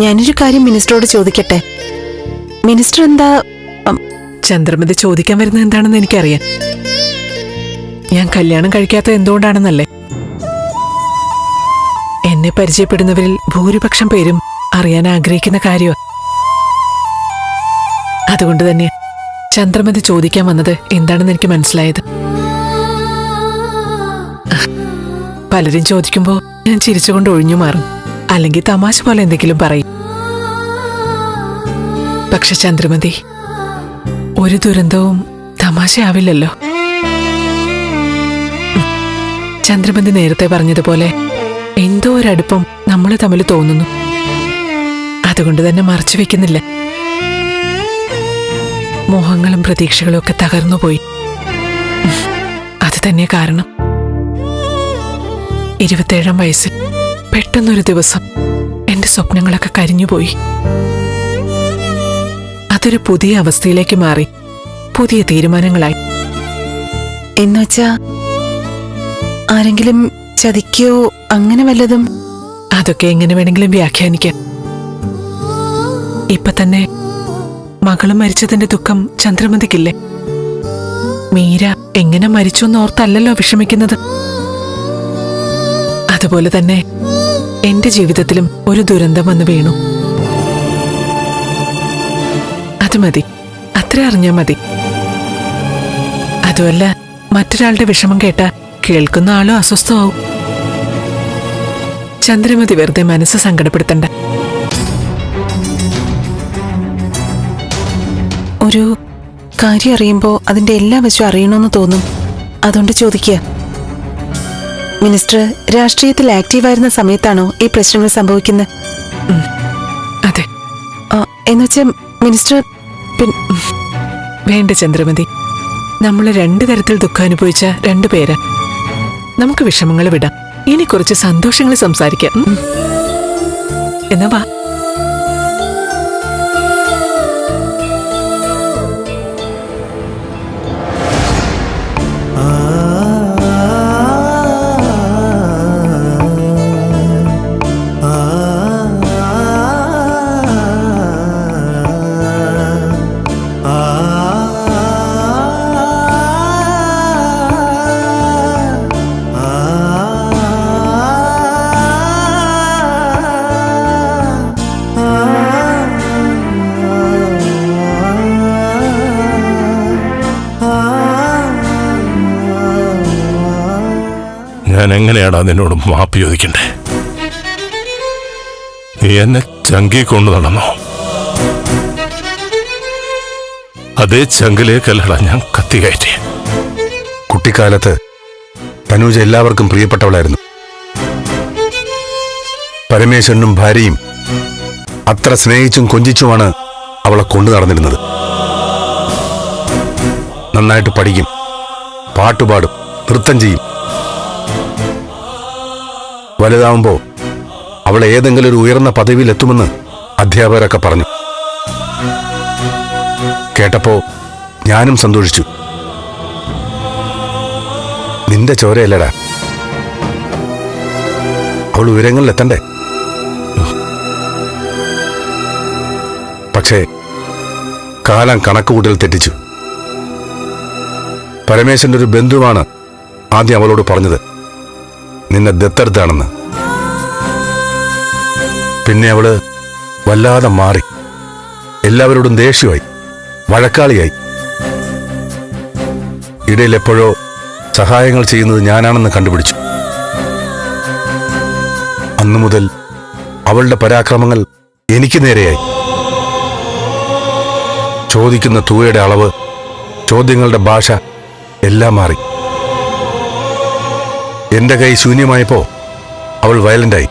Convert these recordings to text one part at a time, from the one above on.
ഞാനൊരു കാര്യം മിനിസ്റ്ററോട് ചോദിക്കട്ടെ? മിനിസ്റ്റർ എന്താ ചന്ദ്രമതി ചോദിക്കാൻ വരുന്നത് എന്താണെന്ന് എനിക്കറിയാം. ഞാൻ കല്യാണം കഴിക്കാത്തത് എന്തുകൊണ്ടാണെന്നല്ലേ? എന്നെ പരിചയപ്പെടുന്നവരിൽ ഭൂരിപക്ഷം പേരും അറിയാൻ ആഗ്രഹിക്കുന്ന കാര്യമാ. അതുകൊണ്ട് തന്നെ ചന്ദ്രമതി ചോദിക്കാൻ വന്നത് എന്താണെന്ന് എനിക്ക് മനസ്സിലായത്. പലരും ചോദിക്കുമ്പോൾ ഞാൻ ചിരിച്ചുകൊണ്ട് ഒഴിഞ്ഞു മാറും. അല്ലെങ്കിൽ തമാശ പോലെ എന്തെങ്കിലും പറയും പക്ഷെ ചന്ദ്രമതി ഒരു ദുരന്തവും തമാശയാവില്ലല്ലോ. ചന്ദ്രമതി നേരത്തെ പറഞ്ഞതുപോലെ എന്തോ ഒരടുപ്പം നമ്മൾ തമ്മിൽ തോന്നുന്നു അതുകൊണ്ട് തന്നെ മറച്ചു വെക്കുന്നില്ല മോഹങ്ങളും പ്രതീക്ഷകളും ഒക്കെ തകർന്നുപോയി. അത് തന്നെ കാരണം ഇരുപത്തേഴാം വയസ്സിൽ പെട്ടെന്നൊരു ദിവസം എന്റെ സ്വപ്നങ്ങളൊക്കെ കരിഞ്ഞുപോയി. അതൊരു പുതിയ അവസ്ഥയിലേക്ക് മാറി പുതിയ തീരുമാനങ്ങളായി. എന്നുവച്ചാ ആരെങ്കിലും ചതിക്കോ അങ്ങനെ വല്ലതും? അതൊക്കെ എങ്ങനെ വേണമെങ്കിലും വ്യാഖ്യാനിക്കാം. ഇപ്പൊ തന്നെ മകൾ മരിച്ചതിന്റെ ദുഃഖം ചന്ദ്രമതിക്കില്ലേ? മീര എങ്ങനെ മരിച്ചു എന്നോർത്തല്ലല്ലോ വിഷമിക്കുന്നത്. അതുപോലെ തന്നെ എന്റെ ജീവിതത്തിലും ഒരു ദുരന്തം വന്നു വീണു. അത് മതി. അത്ര അറിഞ്ഞാ മതി. അതുമല്ല മറ്റൊരാളുടെ വിഷമം കേട്ട കേൾക്കുന്ന ആളും അസ്വസ്ഥമാവും. ചന്ദ്രമതി വെറുതെ മനസ്സ് സങ്കടപ്പെടുത്തണ്ട. ഒരു കാര്യം അറിയുമ്പോൾ അതിന്റെ എല്ലാ വശവും അറിയണമെന്ന് തോന്നും. അതുകൊണ്ട് ചോദിക്കുക മിനിസ്റ്റർ രാഷ്ട്രീയത്തിൽ ആക്റ്റീവായിരുന്ന സമയത്താണോ ഈ പ്രശ്നങ്ങൾ സംഭവിക്കുന്നത്? അതെ. ആ, എന്നുവച്ചാ മിനിസ്റ്റർ വേണ്ട ചന്ദ്രമതി. നമ്മൾ രണ്ടു തരത്തിൽ ദുഃഖം അനുഭവിച്ച രണ്ടു പേര്. നമുക്ക് വിഷമങ്ങൾ വിടാം. ഇനി കുറച്ച് സന്തോഷങ്ങൾ സംസാരിക്കാം. എന്നാ വാ. ഞാൻ എങ്ങനെയാടാ നിന്നോട് മാപ്പ് ചോദിക്കണ്ടേ? എന്നെ ചങ്കി കൊണ്ടു നടന്നോ? അതേ ചങ്കിലേക്കല്ലടാ ഞാൻ കത്തി കയറ്റി കുട്ടിക്കാലത്ത് തനൂജ എല്ലാവർക്കും പ്രിയപ്പെട്ടവളായിരുന്നു. പരമേശ്വരനും ഭാര്യയും അത്ര സ്നേഹിച്ചും കൊഞ്ചിച്ചുമാണ് അവളെ കൊണ്ടു നടന്നിരുന്നത്. നന്നായിട്ട് പഠിക്കും പാട്ടുപാടും നൃത്തം ചെയ്യും. വലുതാവുമ്പോ അവൾ ഏതെങ്കിലും ഒരു ഉയർന്ന പദവിയിലെത്തുമെന്ന് അധ്യാപകരൊക്കെ പറഞ്ഞു. കേട്ടപ്പോ ഞാനും സന്തോഷിച്ചു. നിന്റെ ചോരയല്ലടാ. അവൾ ഉയരങ്ങളിലെത്തണ്ടേ? പക്ഷേ കാലം കണക്കുകൂട്ടൽ തെറ്റിച്ചു. പരമേശ്വരന്റെ ഒരു ബന്ധുവാണ് ആദ്യം അവളോട് പറഞ്ഞത്. നിന്നെ ദത്തെടുത്താണെന്ന്. പിന്നെ അവൾ വല്ലാതെ മാറി. എല്ലാവരോടും ദേഷ്യമായി വഴക്കാളിയായി. ഇടയിൽ എപ്പോഴോ സഹായങ്ങൾ ചെയ്യുന്നത് ഞാനാണെന്ന് കണ്ടുപിടിച്ചു. അന്നു മുതൽ അവളുടെ പരാക്രമങ്ങൾ എനിക്ക് നേരെയായി. ചോദിക്കുന്ന തൂവയുടെ അളവ് ചോദ്യങ്ങളുടെ ഭാഷ എല്ലാം മാറി. എന്റെ കൈ ശൂന്യമായപ്പോൾ അവൾ വയലന്റായി.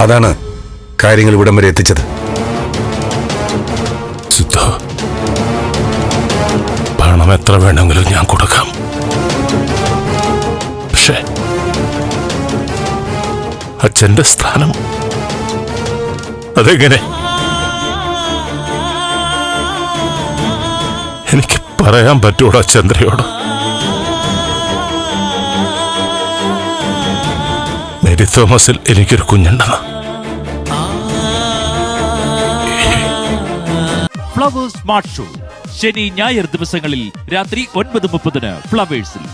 അതാണ് കാര്യങ്ങൾ ഇവിടം വരെ എത്തിച്ചത്. പണം എത്ര വേണമെങ്കിലും ഞാൻ കൊടുക്കാം. പക്ഷേ അച്ഛന്റെ സ്ഥാനം അതെങ്ങനെ? എനിക്ക് പറയാൻ പറ്റൂടാ ചന്ദ്രയോട്. മേരി തോമസിൽ എനിക്കൊരു കുഞ്ഞുണ്ടെന്ന്. ഫ്ലവേഴ്സ് സ്മാർട്ട് ഷോ ശനി ഞായർ ദിവസങ്ങളിൽ രാത്രി ഒൻപത് മുപ്പതിന് ഫ്ലവേഴ്സിൽ